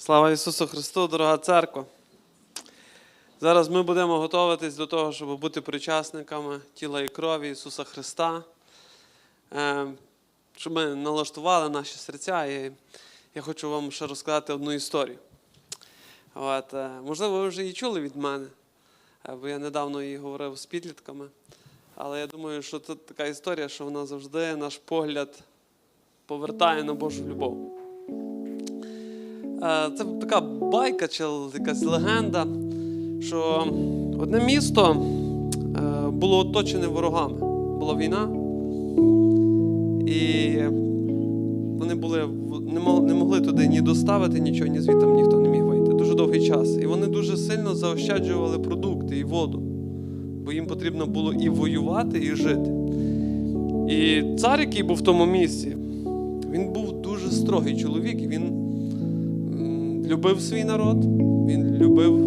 Слава Ісусу Христу, дорога церква. Зараз ми будемо готуватись до того, щоб бути причасниками тіла і крові Ісуса Христа, Е, щоб ми налаштували наші серця. І я хочу вам ще розказати одну історію. От, е, можливо, ви вже її чули від мене, е, бо я недавно її говорив з підлітками. Але я думаю, що це така історія, що вона завжди наш погляд повертає на Божу любов. Е, Це така байка чи якась легенда, що одне місто е, було оточене ворогами. Була війна, і вони були, не могли туди ні доставити нічого, ні звідти ніхто не міг вийти. Дуже довгий час. І вони дуже сильно заощаджували продукти і воду, бо їм потрібно було і воювати, і жити. І цар, який був в тому місці, він був дуже строгий чоловік, він любив свій народ, він любив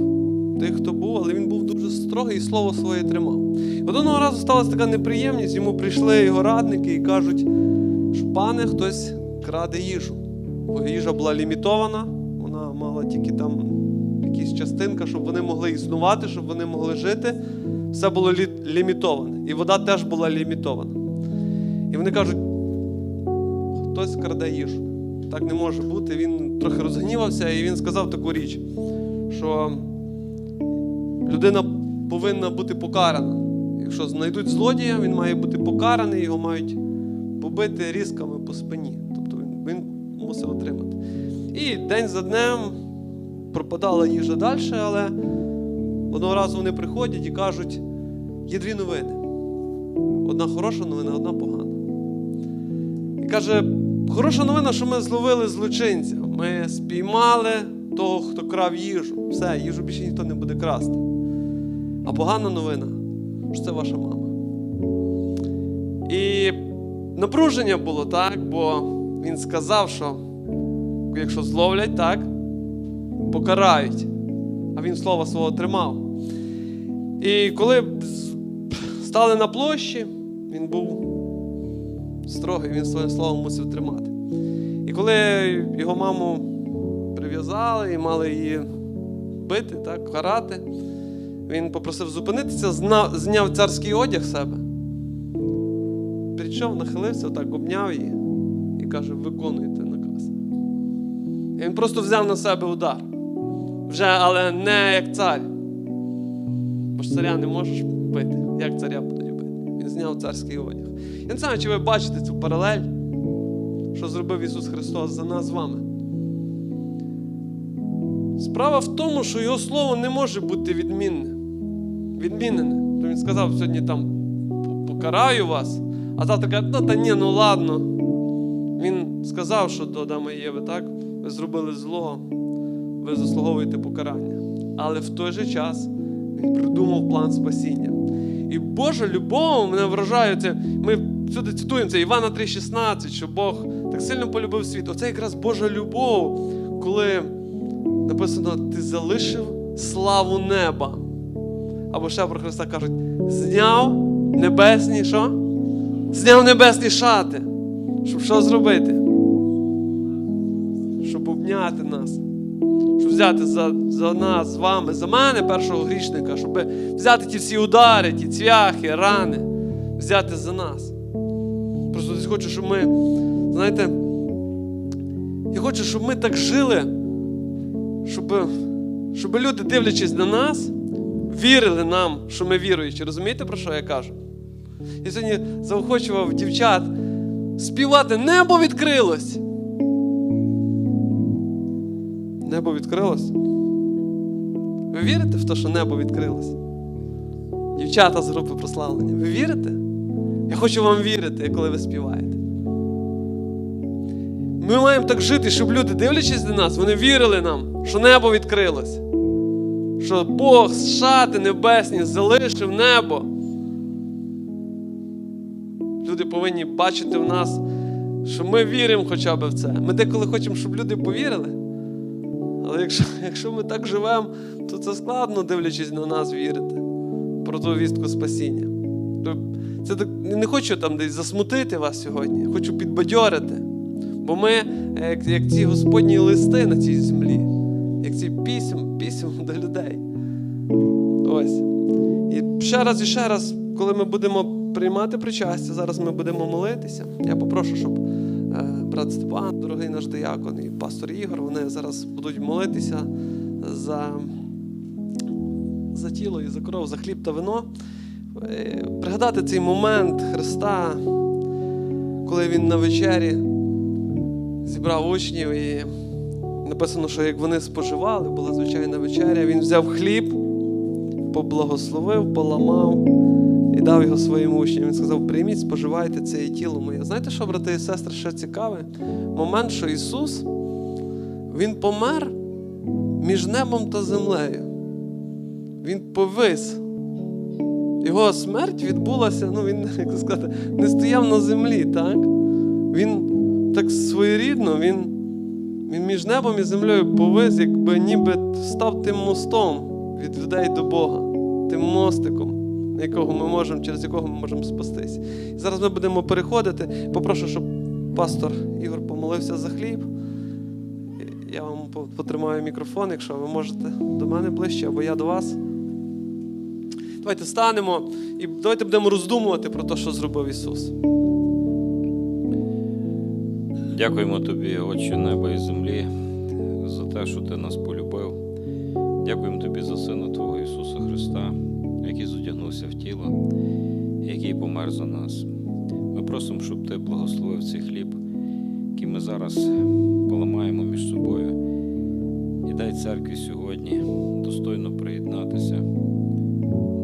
тих, хто був, але він був дуже строгий і слово своє тримав. Одного разу сталася така неприємність, йому прийшли його радники і кажуть, що пане, хтось краде їжу. Бо їжа була лімітована, вона мала тільки там якісь частинка, щоб вони могли існувати, щоб вони могли жити. Все було лі- лімітоване. І вода теж була лімітована. І вони кажуть, хтось краде їжу. Так не може бути. Він трохи розгнівався і він сказав таку річ, що людина повинна бути покарана. Якщо знайдуть злодія, він має бути покараний, його мають побити різками по спині. Тобто він, він мусив отримати. І день за днем пропадала їжа далі, але одного разу вони приходять і кажуть: є дві новини. Одна хороша новина, одна погана. І каже, хороша новина, що ми зловили злочинця. Ми спіймали того, хто крав їжу. Все, їжу більше ніхто не буде красти. А погана новина, що це ваша мама. І напруження було, так, бо він сказав, що якщо зловлять, так, покарають. А він слова свого тримав. І коли стали на площі, він був строгий, він своє слово мусив тримати. І коли його маму прив'язали і мали її бити, так, карати, він попросив зупинитися, зняв царський одяг себе. Прийшов, нахилився, так обняв її і каже: виконуйте наказ. І він просто взяв на себе удар. Вже, але не як цар. Бо ж царя не можеш бити. Як царя будуть бити? Він зняв царський одяг. Я не знаю, чи ви бачите цю паралель, що зробив Ісус Христос за нас з вами. Справа в тому, що Його Слово не може бути відмінне. Відмінене. То Він сказав сьогодні там покараю вас, а завтра каже, ну та ні, ну ладно. Він сказав, що до Адама і Єви, так? Ви зробили зло, ви заслуговуєте покарання. Але в той же час він придумав план спасіння. І Божа любов мене вражає. Це, ми сюди цитуємо це Івана 3,16, що Бог так сильно полюбив світ. Оце якраз Божа любов, коли написано, ти залишив славу неба. Або ще про Христа кажуть, зняв небесні що? Зняв небесні шати. Щоб що зробити? Щоб обняти нас. Щоб взяти за, за нас з вами, за мене, першого грішника, щоб взяти ті всі удари, ті цвяхи, рани, взяти за нас. Хочу, щоб ми, знаєте, я хочу, щоб ми так жили, щоб, щоб люди, дивлячись на нас, вірили нам, що ми віруючі. Розумієте, про що я кажу? Я сьогодні заохочував дівчат співати Небо відкрилось. Небо відкрилось. Ви вірите в те, що небо відкрилось? Дівчата з групи прославлення. Ви вірите? Я хочу вам вірити, коли ви співаєте. Ми маємо так жити, щоб люди, дивлячись на нас, вони вірили нам, що небо відкрилось. Що Бог з шати небесні залишив небо. Люди повинні бачити в нас, що ми віримо хоча б в це. Ми деколи хочемо, щоб люди повірили. Але якщо, якщо ми так живемо, то це складно, дивлячись на нас, вірити про ту вістку спасіння. Це так, не хочу там десь засмутити вас сьогодні, хочу підбадьорити. Бо ми, як, як ці Господні листи на цій землі, як ці пісім, пісім до людей. Ось. І ще раз і ще раз, коли ми будемо приймати причастя, зараз ми будемо молитися. Я попрошу, щоб е, брат Степан, дорогий наш диякон і пастор Ігор, вони зараз будуть молитися за, за тіло і за кров, за хліб та вино. Е, Пригадати цей момент Христа, коли Він на вечері зібрав учнів і написано, що як вони споживали, була звичайна вечеря, він взяв хліб, поблагословив, поламав і дав його своїм учням. Він сказав: прийміть, споживайте це є тіло моє. Знаєте, що, брати і сестри, ще цікаве? Момент, що Ісус Він помер між небом та землею. Він повис. Його смерть відбулася, ну він, як сказати, не стояв на землі, так? Він так своєрідно, він, він між небом і землею повис, якби ніби став тим мостом від людей до Бога, тим мостиком, якого ми можемо, через якого ми можемо спастись. І зараз ми будемо переходити. Попрошу, щоб пастор Ігор помолився за хліб. Я вам потримаю мікрофон, якщо ви можете до мене ближче, або я до вас. Давайте станемо і давайте будемо роздумувати про те, що зробив Ісус. Дякуємо тобі, Отче неба і землі, за те, що ти нас полюбив. Дякуємо тобі за Сина Твого Ісуса Христа, який зодягнувся в тіло, який помер за нас. Ми просимо, щоб ти благословив цей хліб, який ми зараз поламаємо між собою. І дай церкві сьогодні достойно приєднатися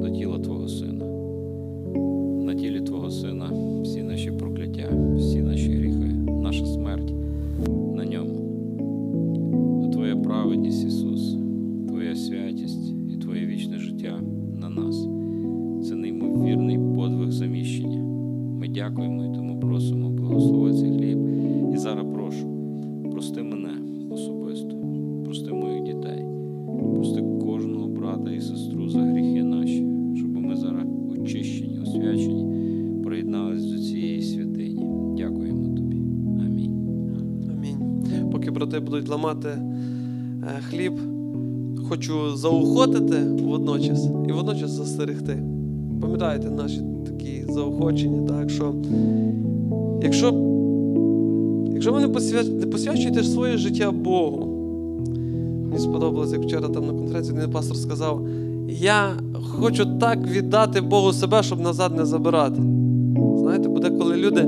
до тіла Твого будуть ламати е, хліб, хочу заохотити водночас і водночас застерегти. Пам'ятаєте наші такі заохочення, так що якщо, якщо ви не, посвя... не посвячуєте своє життя Богу, мені сподобалось, як вчора там на конференції один пастор сказав, я хочу так віддати Богу себе, щоб назад не забирати. Знаєте, буде, коли люди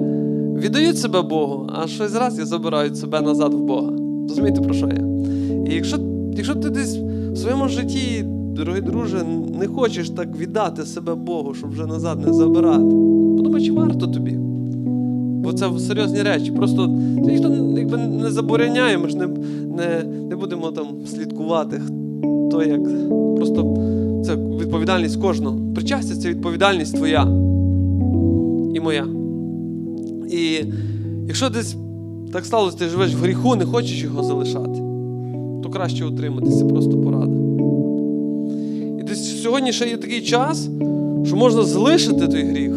віддають себе Богу, а щось раз і забирають себе назад в Бога. Розумієте, про що я? І якщо, якщо ти десь в своєму житті, дорогий друже, не хочеш так віддати себе Богу, щоб вже назад не забирати, подумай, чи варто тобі. Бо це серйозні речі. Просто ніхто якби не забороняє, ми ж не, не, не будемо там слідкувати, хто як. Просто це відповідальність кожного. Причастя це відповідальність твоя і моя. І якщо десь так сталося, ти живеш в гріху, не хочеш його залишати, то краще утриматися, просто порада. І десь сьогодні ще є такий час, що можна залишити той гріх.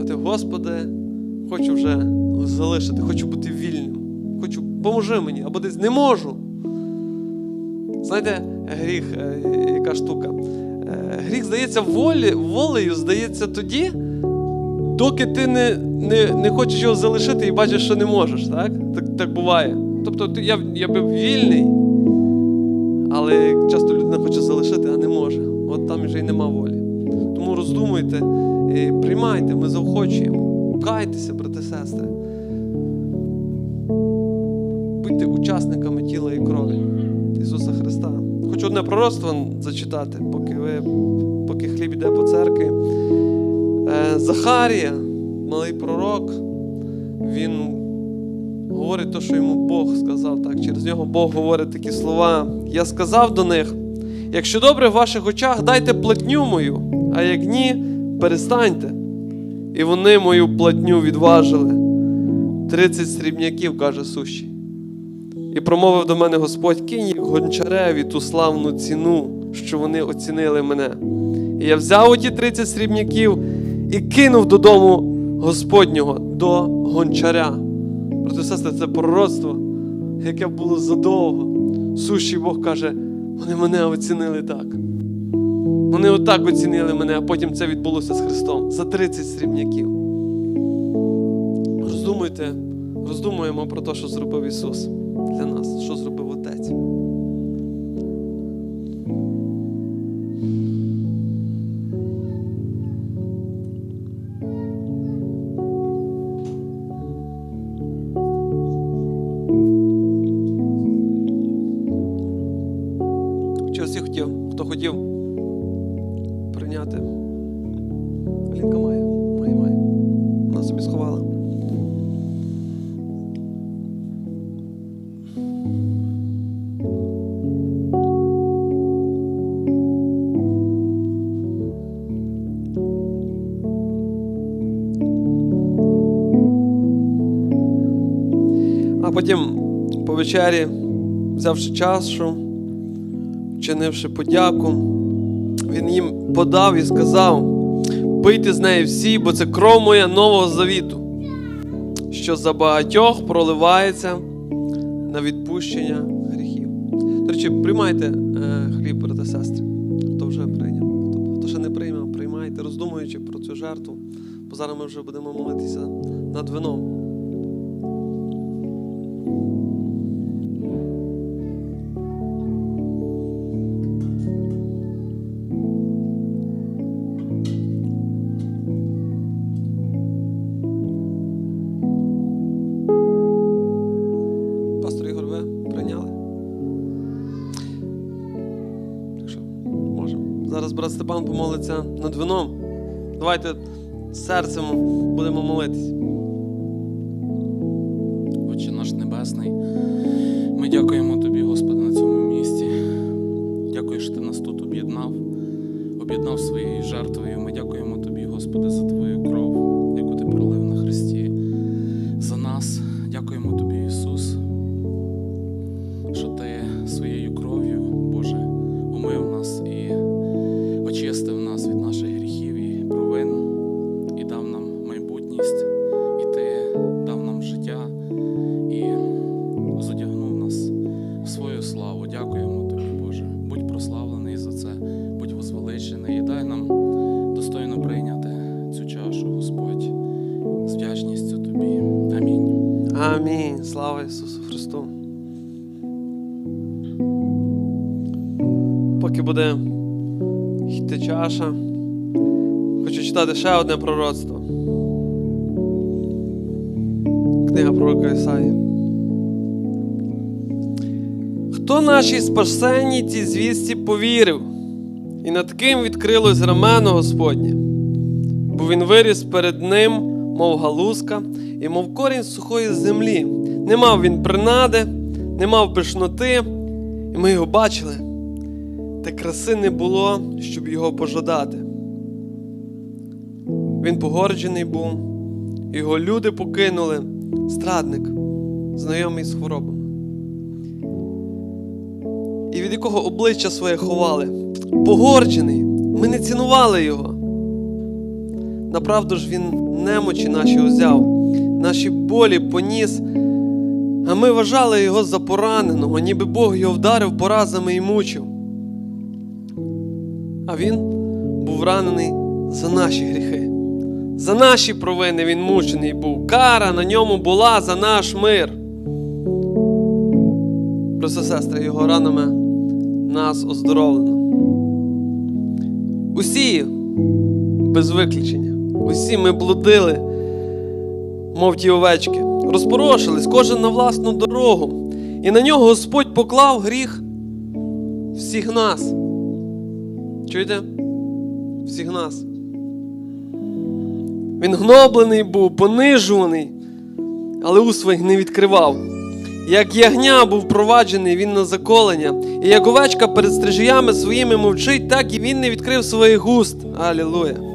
А ти, Господи, хочу вже залишити, хочу бути вільним. Хочу, поможи мені, або десь не можу. Знаєте, гріх, е, яка штука? Е, Гріх здається волі, волею, здається тоді, доки ти не, не, не хочеш його залишити і бачиш, що не можеш. Так так, так буває. Тобто я, я би вільний, але часто людина хоче залишити, а не може. От там вже й нема волі. Тому роздумуйте, і приймайте, ми заохочуємо. Кайтеся, брати сестри. Будьте учасниками тіла і крові Ісуса Христа. Хочу одне пророцтво зачитати, поки ви, поки хліб йде по церкві. Е, Захарія, малий пророк, він говорить те, що йому Бог сказав. Так, через нього Бог говорить такі слова. Я сказав до них: якщо добре в ваших очах, дайте платню мою, а як ні, перестаньте. І вони мою платню відважили. Тридцять срібняків, каже сущий. І промовив до мене Господь, кинь гончареві ту славну ціну, що вони оцінили мене. І я взяв оті 30 срібняків і кинув додому Господнього до гончаря. І сестри, це пророцтво, яке було задовго. Сущий Бог каже, вони мене оцінили так. Вони отак оцінили мене, а потім це відбулося з Христом за 30 срібняків. Роздумуйте, роздумуємо про те, що зробив Ісус для нас, що зробив А потім по вечері, взявши чашу, вчинивши подяку, він їм подав і сказав: пийте з неї всі, бо це кров моя нового завіту, що за багатьох проливається на відпущення гріхів. До речі, приймайте е, хліб, брати сестри, хто вже прийняв. Хто, хто ще не прийняв, приймайте, роздумуючи про цю жертву, бо зараз ми вже будемо молитися над вином. Брат Степан помолиться над вином. Давайте серцем будемо молитись. Отче наш Небесний, ми дякуємо Тобі, Господи, на цьому місці. Дякую, що Ти нас тут об'єднав, об'єднав своєю жертвою. Ми дякуємо Тобі, Господи, за Твою кров, яку Ти пролив на Христі. За нас. Дякуємо Тобі, Амінь. Слава Ісусу Христу. Поки буде йти чаша, хочу читати ще одне пророцтво. Книга пророка Ісаї. Хто нашій спасенній цій звісті повірив, і над ким відкрилось рамено Господнє, бо він виріс перед ним, мов галузка, і мов корінь сухої землі. Не мав він принади, не мав пишноти, і ми його бачили, та краси не було, щоб його пожадати. Він погорджений був, його люди покинули, страдник, знайомий з хворобами. І від якого обличчя своє ховали, погорджений, ми не цінували його. Направду ж він немочі наші узяв, наші болі поніс, а ми вважали його за пораненого, ніби Бог його вдарив поразами і мучив. А він був ранений за наші гріхи. За наші провини він мучений був. Кара на ньому була за наш мир. Просто сестри, його ранами нас оздоровлено. Усі без виключення. Усі ми блудили, мов ті овечки, розпорошились, кожен на власну дорогу. І на нього Господь поклав гріх всіх нас. Чуєте? Всіх нас. Він гноблений був, понижуваний, але у своїх не відкривав. Як ягня був проваджений він на заколення, і як овечка перед стрижіями своїми мовчить, так і він не відкрив своїх уст. Алілуя.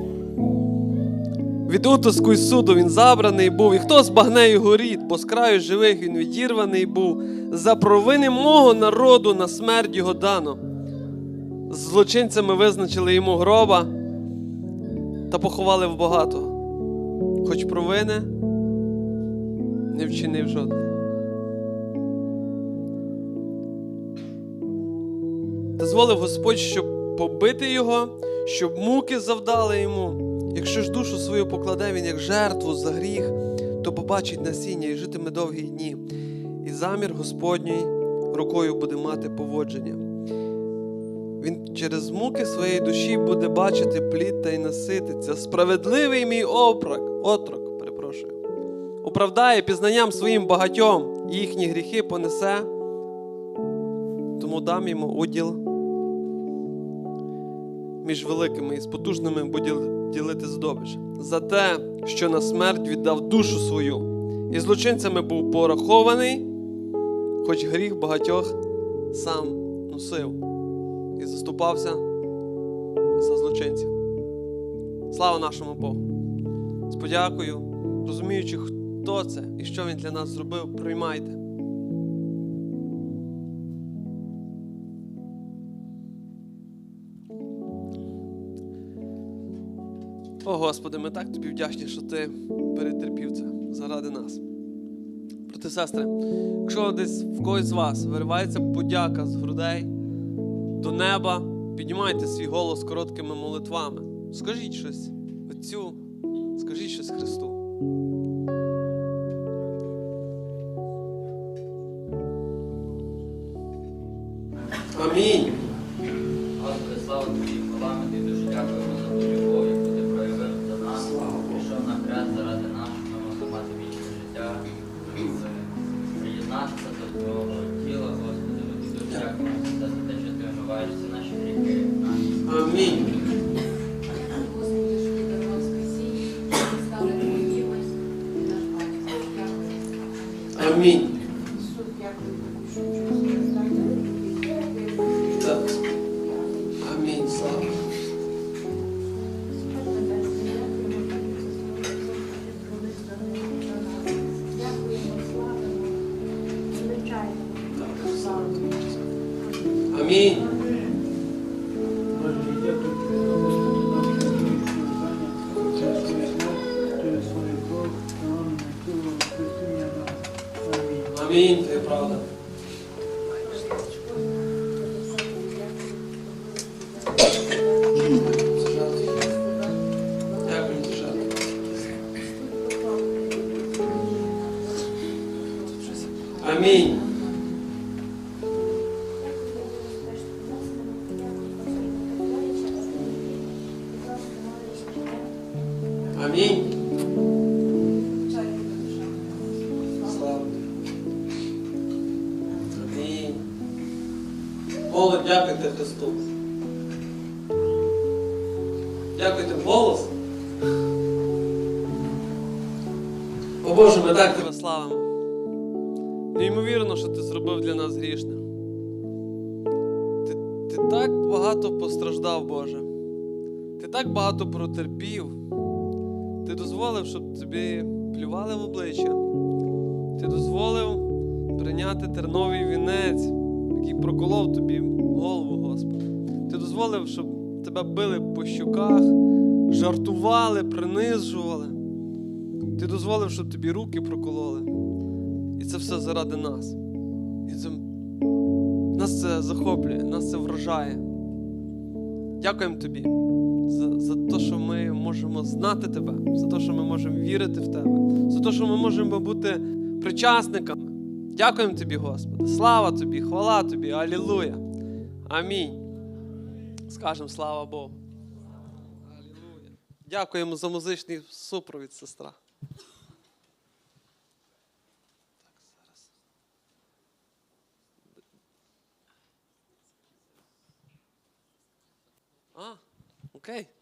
Від утиску й суду він забраний був, і хто збагне його рід, бо з краю живих він відірваний був, за провини мого народу на смерть його дано. З злочинцями визначили йому гроба та поховали в багатого, хоч провини не вчинив жодної. дозволив Господь, щоб побити його, щоб муки завдали йому. Якщо ж душу свою покладе він як жертву за гріх, то побачить насіння і житиме довгі дні. І замір Господній рукою буде мати поводження. Він через муки своєї душі буде бачити плід та й насититься. Справедливий мій опрок, отрок, перепрошую, оправдає пізнанням своїм багатьом, і їхні гріхи понесе, тому дам йому уділ між великими і з потужними буде ділити здобич. За те, що на смерть віддав душу свою, і злочинцями був порахований, хоч гріх багатьох сам носив і заступався за злочинців. Слава нашому Богу! З подякою, розуміючи, хто це і що він для нас зробив, приймайте. О Господи, ми так тобі вдячні, що ти перетерпів це заради нас. Брати сестри, якщо десь в когось з вас виривається подяка з грудей до неба, піднімайте свій голос короткими молитвами. Скажіть щось Отцю, скажіть щось Христу. Амінь. Дякую. Боже, ми так тебе славимо. Неймовірно, що ти зробив для нас грішне. Ти, ти так багато постраждав, Боже. Ти так багато протерпів. Ти дозволив, щоб тобі плювали в обличчя. Ти дозволив прийняти терновий вінець, який проколов тобі голову, Господи. Ти дозволив, щоб тебе били по щоках, жартували, принижували. Ти дозволив, щоб тобі руки прокололи. І це все заради нас. І це... Нас це захоплює, нас це вражає. Дякуємо тобі за, за те, що ми можемо знати тебе, за те, що ми можемо вірити в тебе, за те, що ми можемо бути причасниками. Дякуємо тобі, Господи. Слава тобі, хвала тобі, алілуя. Амінь. Скажемо слава Богу. Дякуємо за музичний супровід, сестра. А, окей. Я хоч